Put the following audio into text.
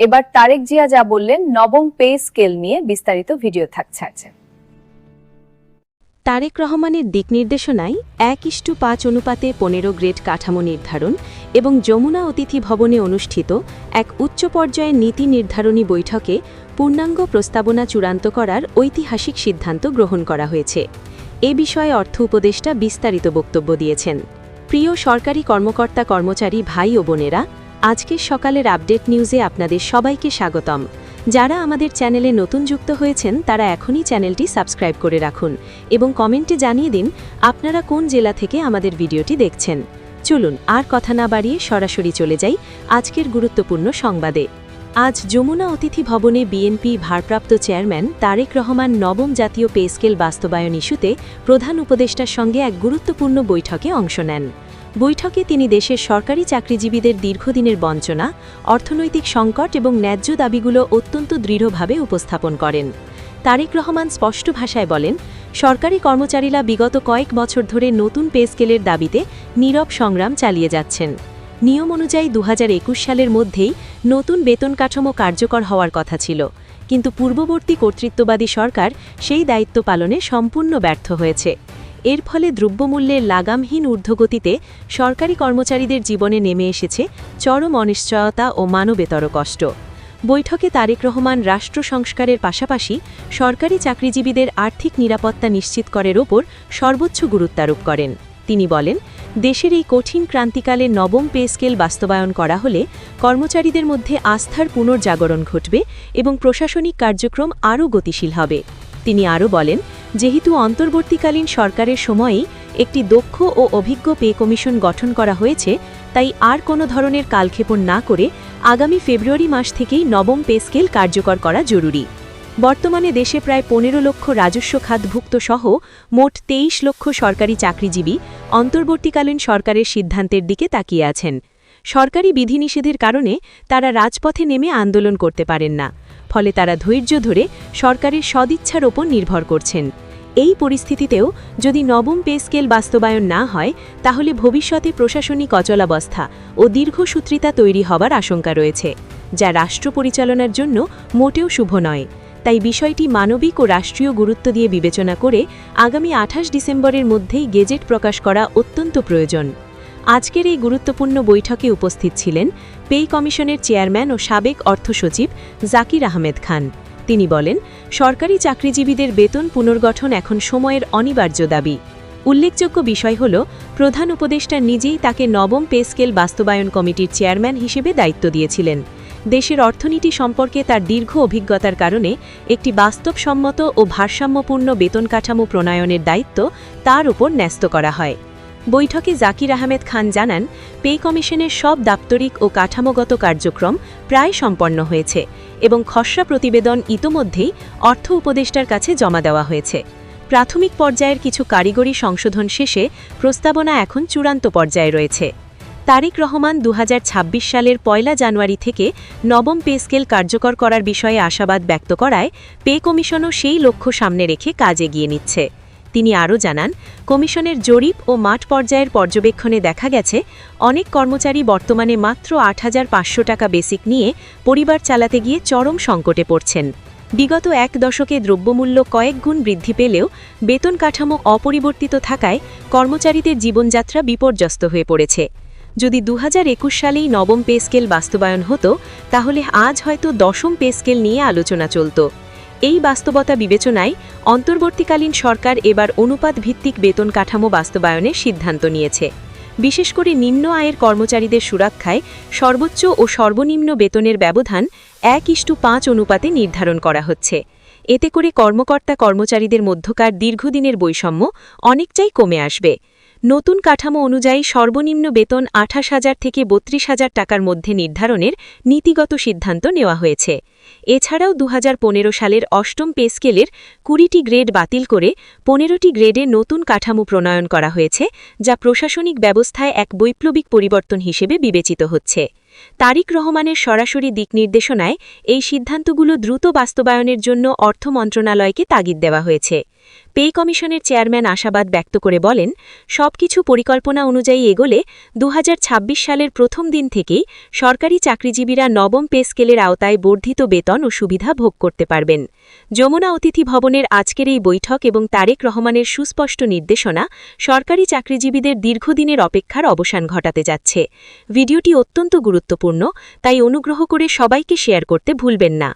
এবার তারেক জিয়া যা বললেন, নবম পে স্কেল নিয়ে বিস্তারিত ভিডিও থাকছে আছে তারেক রহমানের দিক নির্দেশনায় এক ইস্টু পাঁচ অনুপাতে পনেরো গ্রেড কাঠামো নির্ধারণ এবং যমুনা অতিথি ভবনে অনুষ্ঠিত এক উচ্চ পর্যায়ের নীতি নির্ধারণী বৈঠকে পূর্ণাঙ্গ প্রস্তাবনা চূড়ান্ত করার ঐতিহাসিক সিদ্ধান্ত গ্রহণ করা হয়েছে। এ বিষয়ে অর্থ উপদেষ্টা বিস্তারিত বক্তব্য দিয়েছেন। প্রিয় সরকারি কর্মকর্তা কর্মচারী ভাই ও বোনেরা আজকের সকালের আপডেট নিউজে আপনাদের সবাইকে স্বাগতম। যারা আমাদের চ্যানেলে নতুন যুক্ত হয়েছেন, তারা এখনই চ্যানেলটি সাবস্ক্রাইব করে রাখুন এবং কমেন্টে জানিয়ে দিন, আপনারা কোন জেলা থেকে আমাদের ভিডিওটি দেখছেন। চলুন, আর কথা না বাড়িয়ে সরাসরি চলে যাই আজকের গুরুত্বপূর্ণ সংবাদে। আজ যমুনা অতিথি ভবনে বিএনপি ভারপ্রাপ্ত চেয়ারম্যান তারেক রহমান নবম জাতীয় পে স্কেল বাস্তবায়ন ইস্যুতে প্রধান উপদেষ্টার সঙ্গে এক গুরুত্বপূর্ণ বৈঠকে অংশ নেন। বৈঠকে তিনি দেশের সরকারি চাকরিজীবীদের দীর্ঘদিনের বঞ্চনা, অর্থনৈতিক সংকট এবং ন্যায্য দাবিগুলো অত্যন্ত দৃঢ়ভাবে উপস্থাপন করেন। তারেক রহমান স্পষ্ট ভাষায় বলেন, সরকারি কর্মচারীরা বিগত কয়েক বছর ধরে নতুন পে স্কেলের দাবিতে নীরব সংগ্রাম চালিয়ে যাচ্ছেন। নিয়ম অনুযায়ী দু হাজার একুশ সালের মধ্যেই নতুন বেতন কাঠামো কার্যকর হওয়ার কথা ছিল, কিন্তু পূর্ববর্তী কর্তৃত্ববাদী সরকার সেই দায়িত্ব পালনে সম্পূর্ণ ব্যর্থ হয়েছে। এর ফলে দ্রব্যমূল্যের লাগামহীন ঊর্ধ্বগতিতে সরকারি কর্মচারীদের জীবনে নেমে এসেছে চরম অনিশ্চয়তা ও মানবেতর কষ্ট। বৈঠকে তারেক রহমান রাষ্ট্র সংস্কারের পাশাপাশি সরকারি চাকরিজীবীদের আর্থিক নিরাপত্তা নিশ্চিত করার ওপর সর্বোচ্চ গুরুত্বারোপ করেন। তিনি বলেন, দেশের এই কঠিন ক্রান্তিকালে নবম পে স্কেল বাস্তবায়ন করা হলে কর্মচারীদের মধ্যে আস্থার পুনর্জাগরণ ঘটবে এবং প্রশাসনিক কার্যক্রম আরও গতিশীল হবে। তিনি আরও বলেন যেহেতু অন্তর্বর্তীকালীন সরকারের সময়েই একটি দক্ষ ও অভিজ্ঞ পে কমিশন গঠন করা হয়েছে, তাই আর কোনো ধরনের কালক্ষেপণ না করে আগামী ফেব্রুয়ারি মাস থেকেই নবম পে স্কেল কার্যকর করা জরুরি। বর্তমানে দেশে প্রায় পনেরো লক্ষ রাজস্ব খাতভুক্ত সহ মোট তেইশ লক্ষ সরকারি চাকরিজীবী অন্তর্বর্তীকালীন সরকারের সিদ্ধান্তের দিকে তাকিয়ে আছেন। সরকারি বিধিনিষেধের কারণে তারা রাজপথে নেমে আন্দোলন করতে পারেন না, ফলে তারা ধৈর্য ধরে সরকারের সদিচ্ছার ওপর নির্ভর করছেন। এই পরিস্থিতিতেও যদি নবম পে স্কেল বাস্তবায়ন না হয়, তাহলে ভবিষ্যতে প্রশাসনিক অচলাবস্থা ও দীর্ঘসূত্রিতা তৈরি হবার আশঙ্কা রয়েছে, যা রাষ্ট্র পরিচালনার জন্য মোটেও শুভ নয়। তাই বিষয়টি মানবিক ও রাষ্ট্রীয় গুরুত্ব দিয়ে বিবেচনা করে আগামী আঠাশ ডিসেম্বরের মধ্যেই গেজেট প্রকাশ করা অত্যন্ত প্রয়োজন। আজকের এই গুরুত্বপূর্ণ বৈঠকে উপস্থিত ছিলেন পেই কমিশনের চেয়ারম্যান ও সাবেক অর্থ সচিব জাকির আহমেদ খান। তিনি বলেন, সরকারি চাকরিজীবীদের বেতন পুনর্গঠন এখন সময়ের অনিবার্য দাবি। উল্লেখযোগ্য বিষয় হল, প্রধান উপদেষ্টা নিজেই তাকে নবম পে স্কেল বাস্তবায়ন কমিটির চেয়ারম্যান হিসেবে দায়িত্ব দিয়েছিলেন। দেশের অর্থনীতি সম্পর্কে তার দীর্ঘ অভিজ্ঞতার কারণে একটি বাস্তবসম্মত ও ভারসাম্যপূর্ণ বেতন কাঠামো প্রণয়নের দায়িত্ব তার উপর ন্যস্ত করা হয়। বৈঠকে জাকির আহমেদ খান জানান, পে কমিশনের সব দাপ্তরিক ও কাঠামোগত কার্যক্রম প্রায় সম্পন্ন হয়েছে। এবং খসড়া প্রতিবেদন ইতোমধ্যেই অর্থ উপদেষ্টার কাছে জমা দেওয়া হয়েছে। প্রাথমিক পর্যায়ের কিছু কারিগরি সংশোধন শেষে প্রস্তাবনা এখন চূড়ান্ত পর্যায়ে রয়েছে। তারেক রহমান দু হাজার ছাব্বিশ সালের পয়লা জানুয়ারি থেকে নবম পে স্কেল কার্যকর করার বিষয়ে আশাবাদ ব্যক্ত করায় পে কমিশনও সেই লক্ষ্য সামনে রেখে কাজ এগিয়ে নিচ্ছে। তিনি আরও জানান, কমিশনের জরিপ ও মাঠ পর্যায়ের পর্যবেক্ষণে দেখা গেছে, অনেক কর্মচারী বর্তমানে মাত্র আট হাজার পাঁচশো টাকা বেসিক নিয়ে পরিবার চালাতে গিয়ে চরম সংকটে পড়ছেন। বিগত এক দশকে দ্রব্যমূল্য কয়েক গুণ বৃদ্ধি পেলেও বেতন কাঠামো অপরিবর্তিত থাকায় কর্মচারীদের জীবনযাত্রা বিপর্যস্ত হয়ে পড়েছে। যদি দু হাজার একুশ সালেই নবম পে স্কেল বাস্তবায়ন হতো, তাহলে আজ হয়তো দশম পে স্কেল নিয়ে আলোচনা চলত। এই বাস্তবতা বিবেচনায় অন্তর্বর্তীকালীন সরকার এবার অনুপাত ভিত্তিক বেতন কাঠামো বাস্তবায়নের সিদ্ধান্ত নিয়েছে। বিশেষ করে নিম্ন আয়ের কর্মচারীদের সুরক্ষায় সর্বোচ্চ ও সর্বনিম্ন বেতনের ব্যবধান এক ইস্টু পাঁচ অনুপাতে নির্ধারণ করা হচ্ছে। এতে করে কর্মকর্তা কর্মচারীদের মধ্যকার দীর্ঘদিনের বৈষম্য অনেকটাই কমে আসবে। নতুন কাঠামো অনুযায়ী সর্বনিম্ন বেতন আঠাশ হাজার থেকে বত্রিশ হাজার টাকার মধ্যে নির্ধারণের নীতিগত সিদ্ধান্ত নেওয়া হয়েছে। এছাড়াও দু হাজার পনেরো সালের অষ্টম পে স্কেলের কুড়িটি গ্রেড বাতিল করে পনেরোটি গ্রেডে নতুন কাঠামো প্রণয়ন করা হয়েছে, যা প্রশাসনিক ব্যবস্থায় এক বৈপ্লবিক পরিবর্তন হিসেবে বিবেচিত হচ্ছে। তারিক রহমানের সরাসরি দিক নির্দেশনায় এই সিদ্ধান্তগুলো দ্রুত বাস্তবায়নের জন্য অর্থ মন্ত্রণালয়কে তাগিদ দেওয়া হয়েছে। পে কমিশনের চেয়ারম্যান আশাবাদ ব্যক্ত করে বলেন, সবকিছু পরিকল্পনা অনুযায়ী এগোলে দু হাজার ছাব্বিশ সালের প্রথম দিন থেকেই সরকারি চাকরিজীবীরা নবম পে স্কেলের আওতায় বর্ধিত বেতন ও সুবিধা ভোগ করতে পারবেন। যমুনা অতিথি ভবনের আজকের এই বৈঠক এবং তারেক রহমানের সুস্পষ্ট নির্দেশনা সরকারি চাকরিজীবীদের দীর্ঘদিনের অপেক্ষার অবসান ঘটাতে যাচ্ছে। ভিডিওটি অত্যন্ত গুরুত্বপূর্ণ, তাই অনুগ্রহ করে সবাইকে শেয়ার করতে ভুলবেন না।